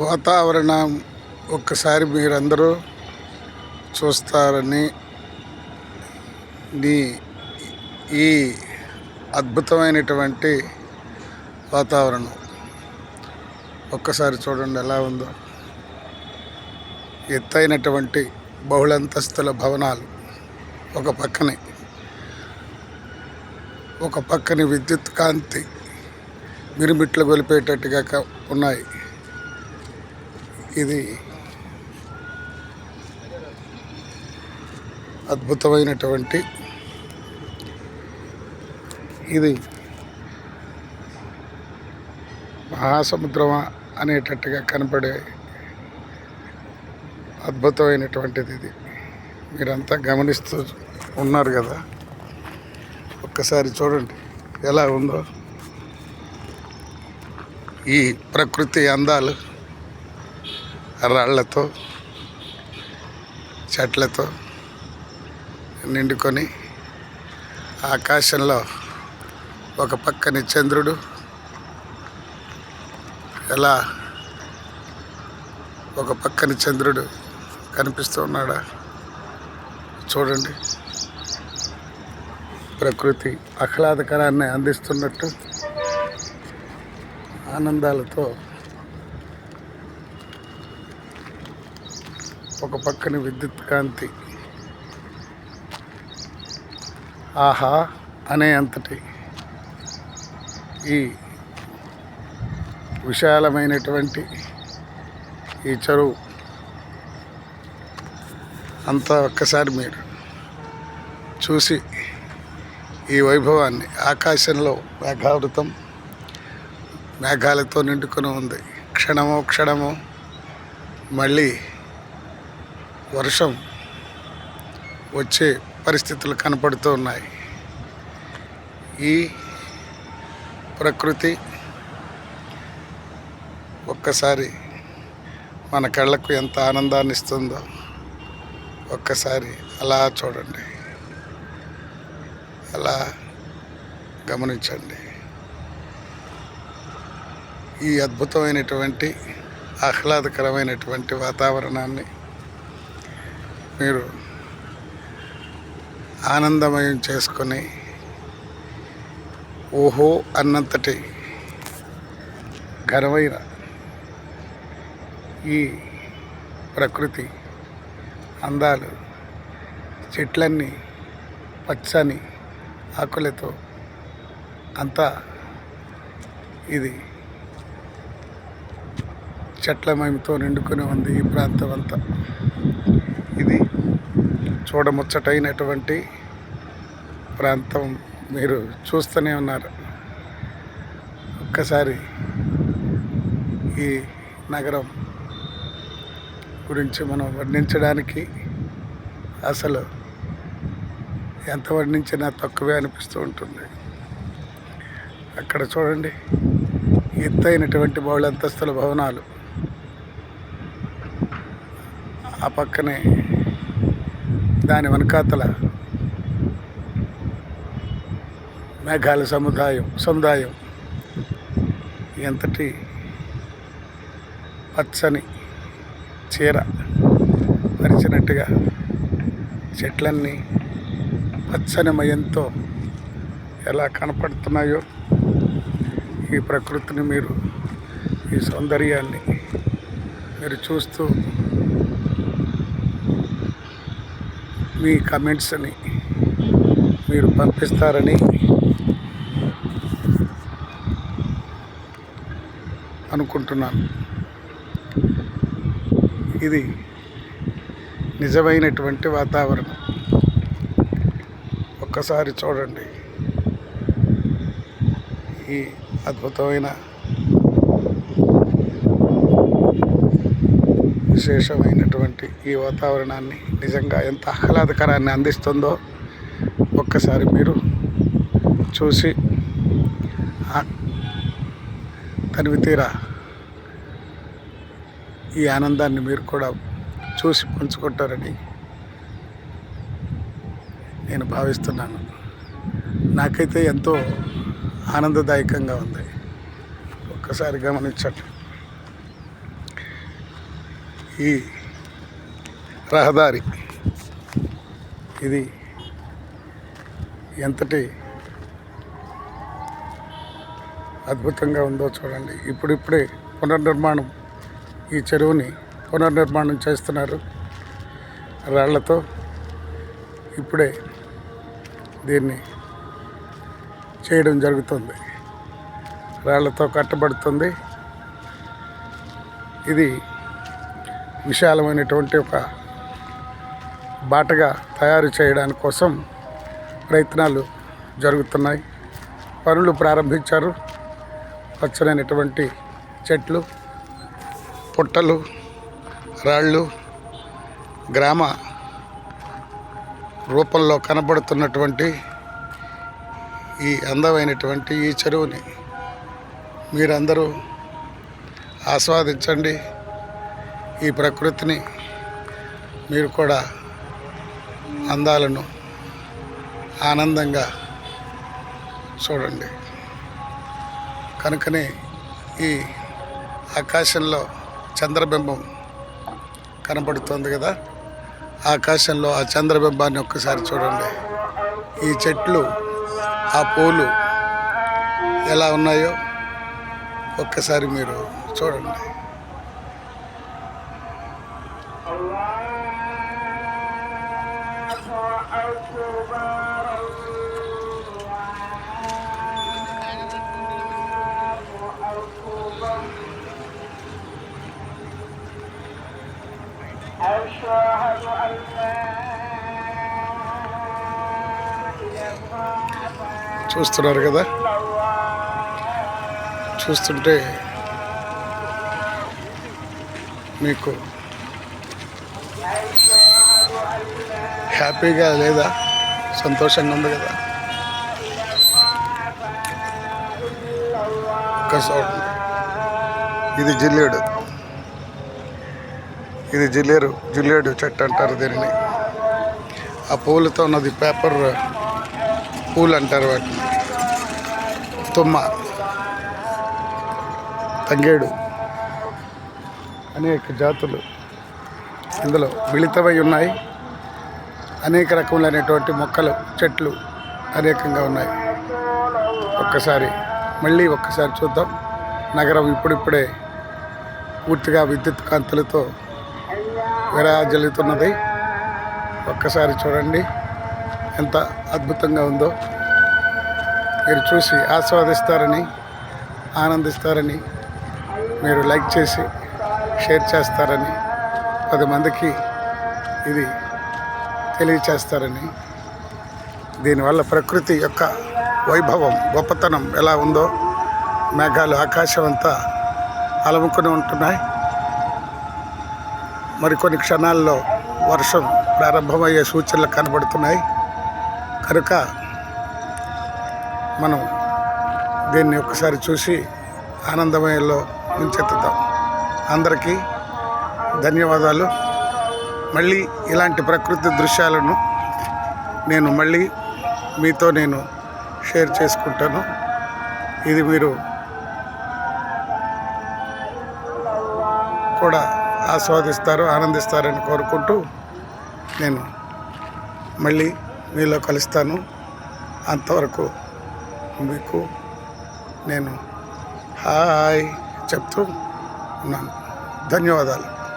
వాతావరణం ఒక్కసారి మీరందరూ చూస్తారని నీ ఈ అద్భుతమైనటువంటి వాతావరణం. ఒక్కసారి చూడండి ఎలా ఉందో. ఎత్తైనటువంటి బహుళంతస్తుల భవనాలు ఒక పక్కనే. ఒక పక్కని విద్యుత్ కాంతి మిరుమిట్లు గొలిపేటట్టుగా ఉన్నాయి. ఇది అద్భుతమైనటువంటి ఇది మహాసముద్రమా అనేటట్టుగా కనపడే అద్భుతమైనటువంటిది ఇది. మీరంతా గమనిస్తూ ఉన్నారు కదా. ఒక్కసారి చూడండి ఎలా ఉందో. ఈ ప్రకృతి అందాలు రాళ్ళతో చెట్లతో నిండుకొని ఆకాశంలో ఒక పక్కని చంద్రుడు ఎలా ఒక పక్కని చంద్రుడు కనిపిస్తూ ఉన్నాడా? చూడండి. ప్రకృతి ఆహ్లాదకరాన్ని అందిస్తున్నట్టు ఆనందాలతో ఒక పక్కన విద్యుత్ కాంతి. ఆహా అనే అంతటి. ఈ విశాలమైనటువంటి ఈ చెరువు. అంతా ఒక్కసారి మీరు చూసి ఈ వైభవాన్ని ఆకాశంలో మేఘావృతం మేఘాలతో నిండుకొని ఉంది. క్షణమో క్షణమో మళ్ళీ వర్షం వచ్చే పరిస్థితులు కనపడుతూ ఉన్నాయి. ఈ ప్రకృతి ఒక్కసారి మన కళ్ళకు ఎంత ఆనందాన్ని ఇస్తుందో ఒక్కసారి అలా చూడండి. అలా గమనించండి. ఈ అద్భుతమైనటువంటి ఆహ్లాదకరమైనటువంటి వాతావరణాన్ని మీరు ఆనందమయం చేసుకొని ఓహో అన్నంతటి ఘనమైన ఈ ప్రకృతి అందాలు చెట్లన్నీ పచ్చని ఆకులతో అంతా ఇది చెట్ల మహిమతో నిండుకొని ఉంది ఈ ప్రాంతం అంతా. ఇది చూడముచ్చటైనటువంటి ప్రాంతం మీరు చూస్తూనే ఉన్నారు. ఒక్కసారి ఈ నగరం గురించి మనం వర్ణించడానికి అసలు ఎంత వర్ణించినా తక్కువే అనిపిస్తూ ఉంటుంది. అక్కడ చూడండి ఎత్తైనటువంటి బహుళంతస్తుల భవనాలు. ఆ పక్కనే దాని వెనకాతల మేఘాల సముదాయం సముదాయం. ఎంతటి పచ్చని చీర పరిచినట్టుగా చెట్లన్నీ పచ్చని మయంతో ఎలా కనపడుతున్నాయో ఈ ప్రకృతిని మీరు ఈ సౌందర్యాన్ని మీరు చూస్తూ మీ కమెంట్స్ని మీరు పంపిస్తారని అనుకుంటున్నాను. ఇది నిజమైనటువంటి వాతావరణం. ఒక్కసారి చూడండి. ఈ అద్భుతమైన విశేషమైనటువంటి ఈ వాతావరణాన్ని నిజంగా ఎంత ఆహ్లాదకరాన్ని అందిస్తుందో ఒక్కసారి మీరు చూసి తనివి తీరా ఈ ఆనందాన్ని మీరు కూడా చూసి పంచుకుంటారని నేను భావిస్తున్నాను. నాకైతే ఎంతో ఆనందదాయకంగా ఉంది. ఒక్కసారి గమనించండి. ఈ రహదారి. ఇది ఎంతటి అద్భుతంగా ఉందో చూడండి. ఇప్పుడిప్పుడే పునర్నిర్మాణం ఈ చెరువుని పునర్నిర్మాణం చేస్తున్నారు. రాళ్ళతో ఇప్పుడే దీన్ని చేయడం జరుగుతుంది. రాళ్ళతో కట్టబడుతుంది. ఇది విశాలమైనటువంటి ఒక బాటగా తయారు చేయడానికి కోసం ప్రయత్నాలు జరుగుతున్నాయి. పనులు ప్రారంభించారు. పచ్చనైనటువంటి చెట్లు పుట్టలు రాళ్ళు గ్రామ రూపంలో కనబడుతున్నటువంటి ఈ అందమైనటువంటి ఈ చెరువుని మీరందరూ ఆస్వాదించండి. ఈ ప్రకృతిని మీరు కూడా అందాలను ఆనందంగా చూడండి. కనుకనే ఈ ఆకాశంలో చంద్రబింబం కనబడుతుంది కదా. ఆకాశంలో ఆ చంద్రబింబాన్ని ఒక్కసారి చూడండి. ఈ చెట్లు ఆ పూలు ఎలా ఉన్నాయో ఒక్కసారి మీరు చూడండి. أشهد أن لا إله చూస్తున్నారు కదా إلا الله చూస్తుంటే మీకు హ్యాపీగా లేదా సంతోషంగా ఉంది కదా ఒక్కసారి ఇది జిల్లేడు ఇది జిల్లేరు జిల్లేడు చెట్టు అంటారు దీనిని. ఆ పూలతో ఉన్నది పేపర్ పూలు అంటారు వాటిని. తుమ్మ తంగేడు అనేక జాతులు ఇందులో మిళితమై ఉన్నాయి. అనేక రకములైనటువంటి మొక్కలు చెట్లు అనేకంగా ఉన్నాయి. ఒక్కసారి మళ్ళీ ఒక్కసారి చూద్దాం. నగరం ఇప్పుడిప్పుడే పూర్తిగా విద్యుత్ కాంతులతో విరాజల్లుతున్నది. ఒక్కసారి చూడండి ఎంత అద్భుతంగా ఉందో. మీరు చూసి ఆస్వాదిస్తారని ఆనందిస్తారని మీరు లైక్ చేసి షేర్ చేస్తారని పది మందికి ఇది తెలియచేస్తారని. దీనివల్ల ప్రకృతి యొక్క వైభవం గొప్పతనం ఎలా ఉందో మేఘాలు ఆకాశం అంతా అలముకొని ఉంటున్నాయి. మరికొన్ని క్షణాల్లో వర్షం ప్రారంభమయ్యే సూచనలు కనబడుతున్నాయి. కనుక మనం దీన్ని ఒకసారి చూసి ఆనందమయంలో ముంచెత్తుతాం. అందరికీ ధన్యవాదాలు. మళ్ళీ ఇలాంటి ప్రకృతి దృశ్యాలను నేను మళ్ళీ మీతో నేను షేర్ చేసుకుంటాను. ఇది మీరు కూడా ఆస్వాదిస్తారు ఆనందిస్తారని కోరుకుంటూ నేను మళ్ళీ మీలో కలుస్తాను. అంతవరకు మీకు నేను హాయ్ చెప్తూ ఉన్నాను. ధన్యవాదాలు.